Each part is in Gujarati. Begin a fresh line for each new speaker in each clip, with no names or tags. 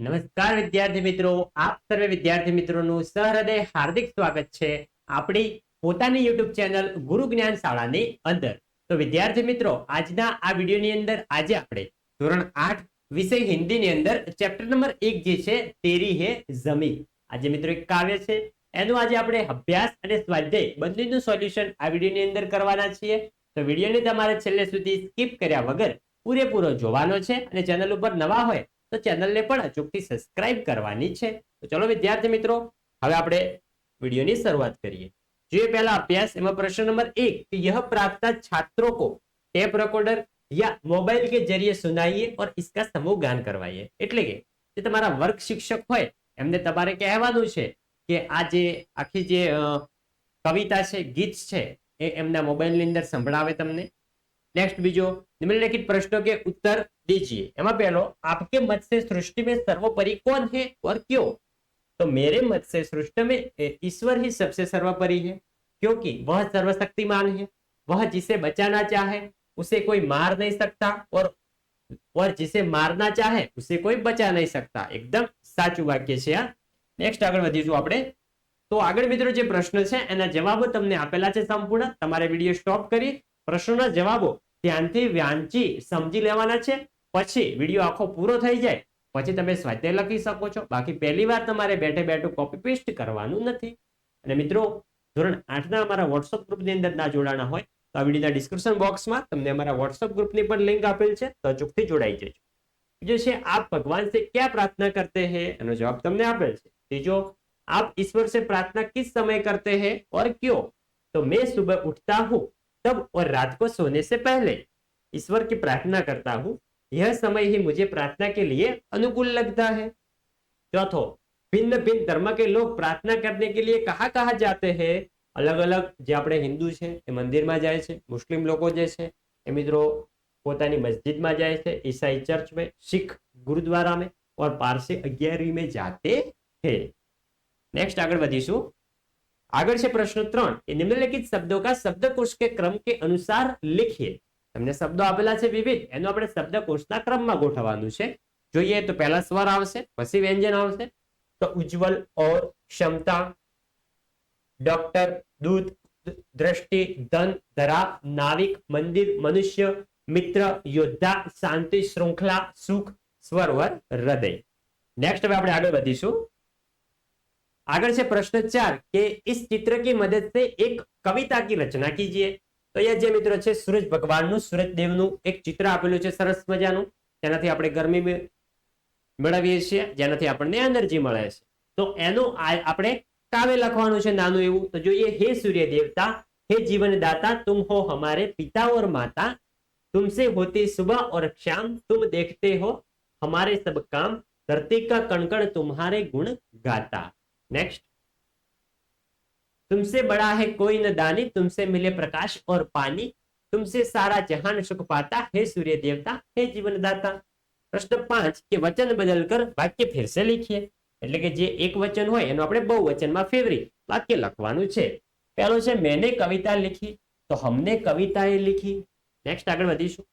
નમસ્કાર વિદ્યાર્થી મિત્રો. આપ સર્વે વિદ્યાર્થી મિત્રોનું સહૃદય હાર્દિક સ્વાગત છે આપણી પોતાની યુટ્યુબ ચેનલ ગુરુ જ્ઞાન શાળાની અંદર. તો વિદ્યાર્થી મિત્રો, આજના આ વિડીયોની અંદર આજે આપણે ધોરણ આઠ વિષય હિન્દીની અંદર ચેપ્ટર નંબર એક જે છે તેરી હે જમી આજે મિત્રો એક કાવ્ય છે. એનું આજે આપણે અભ્યાસ અને સ્વાધ્યાય બંનેનું સોલ્યુશન આ વિડીયોની અંદર કરવાના છીએ. તો વિડીયોને તમારે છેલ્લે સુધી સ્કીપ કર્યા વગર પૂરેપૂરો જોવાનો છે અને ચેનલ ઉપર નવા હોય તો ચેનલને પણ અચૂકથી સબસ્ક્રાઇબ કરવાની છે. તો ચલો વિદ્યાર્થી મિત્રો, હવે આપણે વિડીયોની શરૂઆત કરીએ. જોઈએ પહેલા અભ્યાસ, એમાં પ્રશ્ન નંબર એક, કે યહ પ્રાપ્ત છાત્રો કો ટેપ રેકોર્ડર યા મોબાઈલ કે જરીએ સુનાઈએ ઓર ઇસકા સમૂહ ગાન કરવાઈએ. એટલે કે, જે તમારા વર્ગ શિક્ષક હોય, એમને તમારે કહેવાનું છે કે આ જે આખી જે કવિતા છે, ગીત છે, એ એમના મોબાઈલની અંદર સંભળાવે તમને. नेक्स्ट बीजो निम्नलिखित प्रश्नों के उत्तर दीजिए एमा पहलो आपके मत से सृष्टि में सर्वोपरि कौन है और क्यों तो मेरे मत से सृष्टि में ए, ईश्वर ही सबसे सर्वोपरि है क्योंकि वह सर्वशक्तिमान है वह जिसे बचाना चाहे उसे कोई मार नहीं सकता और और जिसे मारना चाहे उसे कोई बचा नहीं सकता एकदम સાચું વાક્ય છે આ નેક્સ્ટ આગળ વધીશું આપણે તો આગળ મિત્રો જે પ્રશ્ન છે એના જવાબો તમને આપેલા છે સંપૂર્ણ તમારે વિડીયો સ્ટોપ કરી પ્રશ્નોના જવાબો ધ્યાનથી વ્યાંચી સમજી લેવાના છે, પછી વીડિયો આખો પૂરો થઈ જાય, પછી તમે સ્વાધ્યાય લખી શકો છો. બાકી પહેલી વાર તમારે બેઠે બેઠું કોપી પેસ્ટ કરવાનું નથી. અને મિત્રો, ધોરણ આઠના અમારા વોટ્સઅપ ગ્રુપની અંદર ના જોડાણા હોય, તો આ વિડીયોના ડિસ્ક્રિપ્શન બોક્સમાં તમને અમારા વોટ્સઅપ ગ્રુપની પણ લિંક આપેલ છે, તો અચૂકથી જોડાઈ જજો. બીજો છે, આપ ભગવાન સે ક્યાં પ્રાર્થના કરતે હે? એનો જવાબ તમને આપેલ છે. ત્રીજો, આપ ઈશ્વર સે પ્રાર્થના કિસ સમય કરતે હે? ઓર ક્યો? તો મેં સુબહ ઉઠતા હું तब और रात को सोने से पहले ईश्वर की प्रार्थना करता हूँ यह समय ही मुझे प्रार्थना के लिए अनुकूल लगता है चौथो भिन्न भिन्न धर्म के लोग प्रार्थना करने के लिए कहाँ कहाँ जाते हैं અલગ અલગ જે આપણે હિન્દુ છે એ મંદિરમાં જાય છે મુસ્લિમ લોકો જે છે એ મિત્રો પોતાની મસ્જિદમાં જાય છે ईसाई चर्च में सिख गुरुद्वारा में और पारसी अग्यारहवीं में जाते हैं नेक्स्ट આગળ વધીશું આગળ છે પ્રશ્ન ત્રણ. એ નિમ્નલિખિત શબ્દો કા શબ્દકોશ કે ક્રમ કે અનુસાર લખીએ. તમને શબ્દો આપેલા છે વિવિધ. એનું આપણે શબ્દકોશના ક્રમમાં ગોઠવવાનું છે. જોઈએ તો પહેલા સ્વર આવશે, પછી વ્યંજન આવશે. તો ઉજ્જવલ ઓર ક્ષમતા, ડોક્ટર દૂધ દ્રષ્ટિ, ધન, ધરા, નાવિક, મંદિર, મનુષ્ય, મિત્ર, યોદ્ધા, શાંતિ, શૃંખલા, સુખ સ્વરવર હૃદય. નેક્સ્ટ હવે આપણે આગળ વધીશું. આગળ છે પ્રશ્ન ચાર, કે ઇસ ચિત્ર કી મદદ એક કવિતા કી રચના કીજીએ? તો અહીંયા જે મિત્રો છે, સૂરજ ભગવાનનું સૂરજદેવનું એક ચિત્ર આપેલું છે સરસ મજાનું. તેનાથી આપણે ગરમી મેળવીએ છીએ, જેનાથી આપણને એનર્જી મળે છે. તો એનું આપણે કાવ્ય લખવાનું છે નાનું એવું. તો જોઈએ, હે સૂર્ય દેવતા હે જીવન દાતા તુમ હો હમારે પિતા ઓર માતા. તુમસે હોતી સુબહ ઓર શામ તુમ દેખતે હો હમારે સબ કામ. ધરતી કા કણકણ તુમ્હારે ગુણ ગાતા. नेक्स्ट तुमसे बड़ा है कोई न दानी तुमसे मिले प्रकाश और पानी तुमसे सारा जहान सुख पाता है सूर्य देवता हे जीवन दाता પ્રશ્ન પાંચ કે વચન બદલકર વાક્ય ફિર સે લીખીએ એટલે કે જે એક વચન હોય એનું આપણે બહુ વચનમાં ફેરવી વાક્ય લખવાનું છે પહેલો છે મેને કવિતા લીખી તો હમને કવિતાએ લીખી નેક્સ્ટ આગળ વધીશું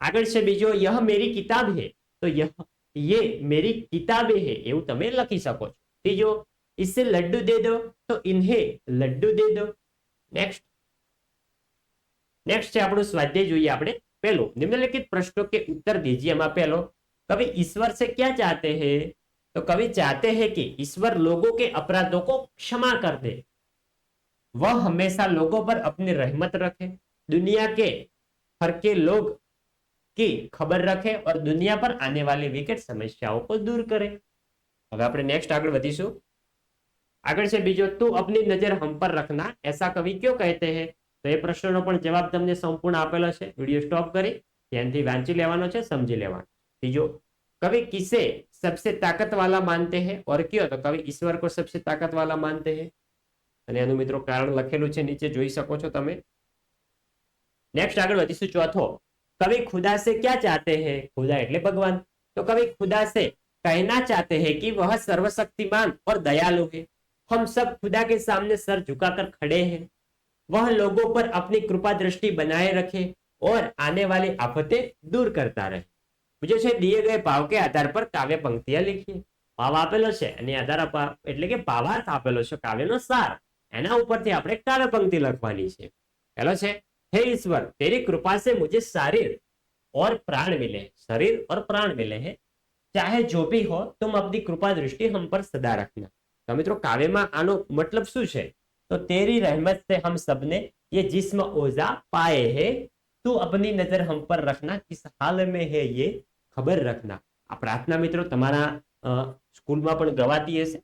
આગળ છે બીજો યહ મેરી કિતાબ હે તો યહ ये मेरी किताबें है એવું તમે લખી શકો છો ત્રીજો इससे लड्डू दे दो तो इन्हें लड्डू दे दो नेक्स्ट नेक्स्ट છે આપણું સ્વાધ્યાય જોઈએ આપણે પહેલો निम्नलिखित प्रश्नों के उत्तर दीजिए એમાં પહેલો कवि ईश्वर से क्या चाहते हैं तो कवि चाहते हैं कि ईश्वर लोगों के अपराधों को क्षमा कर दे वह हमेशा लोगों पर अपनी रहमत रखे दुनिया के हर के लोग की खबर रखे और दुनिया पर आने वाली विकट समस्याओं को दूर करे હવે આપણે નેક્સ્ટ આગળ વધીશું આગળ છે બીજો તું અપની નજર હમ પર રખના એસા કવિ ક્યો કહેતે હે તો એ પ્રશ્નનો પણ જવાબ તમને સંપૂર્ણ આપેલો છે વિડીયો સ્ટોપ કરી ધ્યાનથી વાંચી લેવાનો છે સમજી લેવાનો ત્રીજો कवि किसे सबसे ताकत वाला मानते हैं और क्यों तो कवि ईश्वर को सबसे ताकत वाला मानते हैं અને એનું મિત્રો કારણ લખેલું છે નીચે જોઈ શકો છો તમે નેક્સ્ટ આગળ વધીશું ચોથો कभी खुदा से क्या चाहते हैं? खुदा એટલે भगवान तो कभी खुदा से कहना चाहते हैं कि वह सर्वशक्तिमान और दयालु है। हम सब खुदा के सामने सर झुकाकर खड़े हैं। वह लोगों पर अपनी कृपा दृष्टि बनाए रखे और आने वाली आफतें दूर करता रहे। मुझे છે દિયે ગયે ભાવ કે આધાર પર કાવ્ય પંક્તિઓ લખી ભાવ આપેલો છે અને આધાર એટલે કે ભાવાર્થ આપેલો છે, કાવ્યનો काव्य पंक्ति लखवा है કાવ્ય પંક્તિ हे ईश्वर तेरी कृपा से मुझे शरीर और प्राण मिले शरीर और प्राण मिले हैं चाहे जो भी हो तुम अपनी कृपा दृष्टि हम पर सदा रखना तो મિત્રો કાવ્યમાં આનો મતલબ શું છે તો તેરી રહેમત से हम सबने ये जिस्म ओजा पाए हैं तू अपनी नजर हम पर रखना किस हाल में है ये ખબર રખના આ પ્રાર્થના મિત્રો તમારા અ, સ્કૂલમાં પણ ગવાતી હશે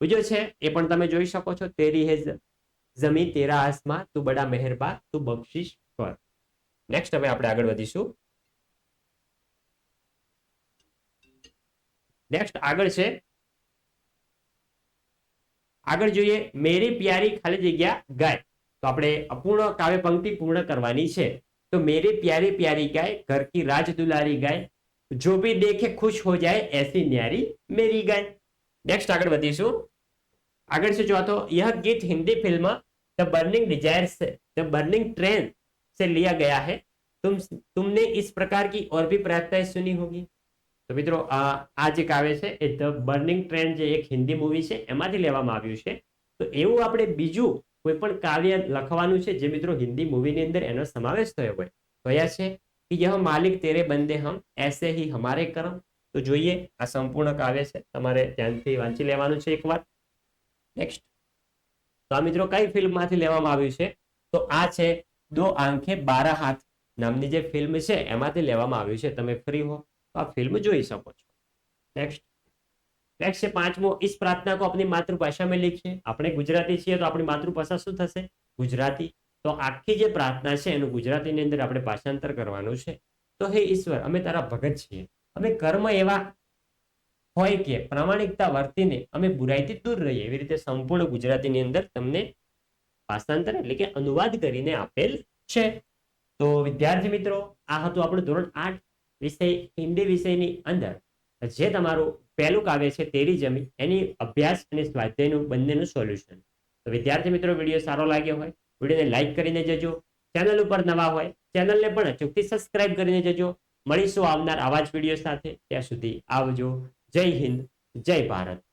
બીજો છે એ પણ તમે જોઈ શકો છો તેરી હે જ- જમી તેરા આસમાં તું બડા મહેરબા તું બક્ષિશ કર. નેક્સ્ટ હવે આપણે આગળ વધીશું. નેક્સ્ટ આગળ છે. આગળ જોઈએ, મેરી પ્યારી ખાલી જગ્યા ગાય. તો આપણે અપૂર્ણ કાવ્ય પંક્તિ પૂર્ણ કરવાની છે. તો મેરી પ્યારી પ્યારી ગાય, ઘર કી રાજ દુલારી ગાય. જો ભી દેખે ખુશ હો જાય, એસી ન્યારી મેરી ગાય. નેક્સ્ટ આગળ વધીશું. આગળ છે જોવા તો, યહ ગીત Hindi film the burning desire से द बर्निंग ट्रेन से लिया गया है तुम तुमने इस प्रकार की और भी प्रार्थनाएं सुनी होगी તો મિત્રો આ આ જે કાવ્ય છે એ ધ બર્નિંગ ટ્રેન જે એક હિન્દી મૂવી છે એમાંથી લેવામાં આવ્યું છે તો એવું આપણે બીજું કોઈ પણ કાવ્ય લખવાનું છે જે મિત્રો હિન્દી મૂવીની અંદર એનો સમાવેશ થયો હોય કયા છે કે યહ માલિક તેરે બંદે હમ એસે હી હમારે કરમ તો જોઈએ આ સંપૂર્ણ કાવ્ય છે તમારે ધ્યાનથી વાંચી લેવાનું છે એકવાર નેક્સ્ટ તો આ મિત્રો કઈ ફિલ્મમાંથી લેવામાં આવ્યું છે? તો આ છે દો આંખે બારા હાથ નામની જે ફિલ્મ છે, એમાંથી લેવામાં આવ્યું છે. તમે ફ્રી હો, તો આ ફિલ્મ જોઈ શકો છો. નેક્સ્ટ નેક્સ્ટ છે પાંચમો, ઈસ પ્રાર્થના કો આપણી માતૃભાષામાં લખીએ આપણે ગુજરાતી છીએ તો આપણી માતૃભાષા શું થશે? ગુજરાતી. તો આખી જે પ્રાર્થના છે, એનું ગુજરાતીની અંદર આપણે ભાષાંતર કરવાનું છે. તો હે ઈશ્વર, અમે તારા ભગત છીએ. અમે કર્મ એવા હોય કે પ્રામાણિકતા વર્તીને અમે બુરાઈથી દૂર રહીએ, એવી રીતે સંપૂર્ણ ગુજરાતીની અંદર તમને ભાષાંતર એટલે કે અનુવાદ કરીને આપેલ છે. તો વિદ્યાર્થી મિત્રો, આ હતું આપણું ધોરણ આઠ વિષય, હિન્દી વિષયની અંદર. જે તમારું પહેલું કાવ્ય છે, તેરી જમી, એની અભ્યાસ અને સ્વાધ્યાયનું બંનેનું સોલ્યુશન. તો વિદ્યાર્થી મિત્રો, વીડિયો સારો લાગ્યો હોય, વિડીયોને લાઇક કરીને જજો. ચેનલ ઉપર નવા હોય, ચેનલને પણ અચૂકથી સબસ્ક્રાઇબ કરીને જજો. મળીશું આવનાર આવા જ વીડિયો સાથે. ત્યાં સુધી આવજો. જય હિન્દ જય ભારત.